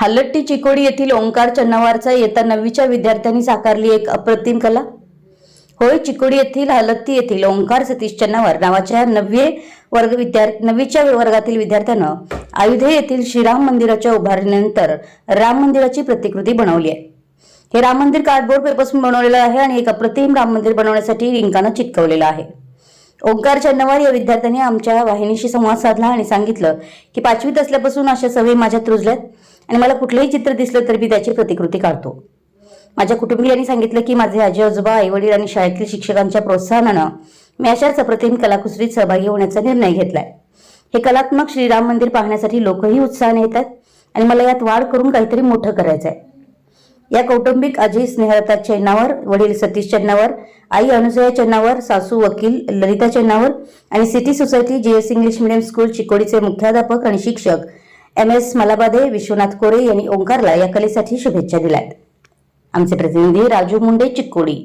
हल्लट्टी चिकोडी येथील ओंकार चन्नावारचा येत्या नववीच्या विद्यार्थ्यांनी साकारली एक अप्रतिम कला. होय चिकोडी येथील हलत्ती येथील ओंकार सतीश चन्नावार नावाच्या नववे वर्ग विद्यार्थी नववीच्या वर्गातील विद्यार्थ्यानं अयोध्ये येथील श्रीराम मंदिराच्या उभारणीनंतर राम मंदिराची प्रतिकृती बनवली आहे. हे राम मंदिर कार्डबोर्ड पेपर्सपासून बनवलेलं आहे आणि एक अप्रतिम राम मंदिर बनवण्यासाठी रिंकानं चिटकवलेलं आहे. ओंकार चन्नवार या विद्यार्थ्यांनी आमच्या वाहिनीशी संवाद साधला आणि सांगितलं की पाचवीत असल्यापासून अशा सवयी माझ्यात रुजल्यात आणि मला कुठलंही चित्र दिसलं तर मी त्याची प्रतिकृती काढतो. माझ्या कुटुंबियांनी सांगितलं की माझे आजी आजोबा आईवडील आणि शाळेतील शिक्षकांच्या प्रोत्साहनानं मी अशाच अप्रतिम कलाकुसरीत सहभागी होण्याचा निर्णय घेतलाय. हे कलात्मक श्रीराम मंदिर पाहण्यासाठी लोकही उत्साहाने येतात आणि मला यात वाढ करून काहीतरी मोठं करायचं आहे या कौटुंबिक आजी स्नेहलता चेन्नावर वडील सतीश चेन्नावर आई अनुसया चेन्नावर सासू वकील ललिता चेन्नावर आणि city society GS English medium school चिकोडीचे मुख्याध्यापक आणि शिक्षक एम एस मलाबादे विश्वनाथ कोरे यांनी ओंकारला या कलेसाठी शुभेच्छा दिल्यात. आमचे प्रतिनिधी राजू मुंडे चिकोडी.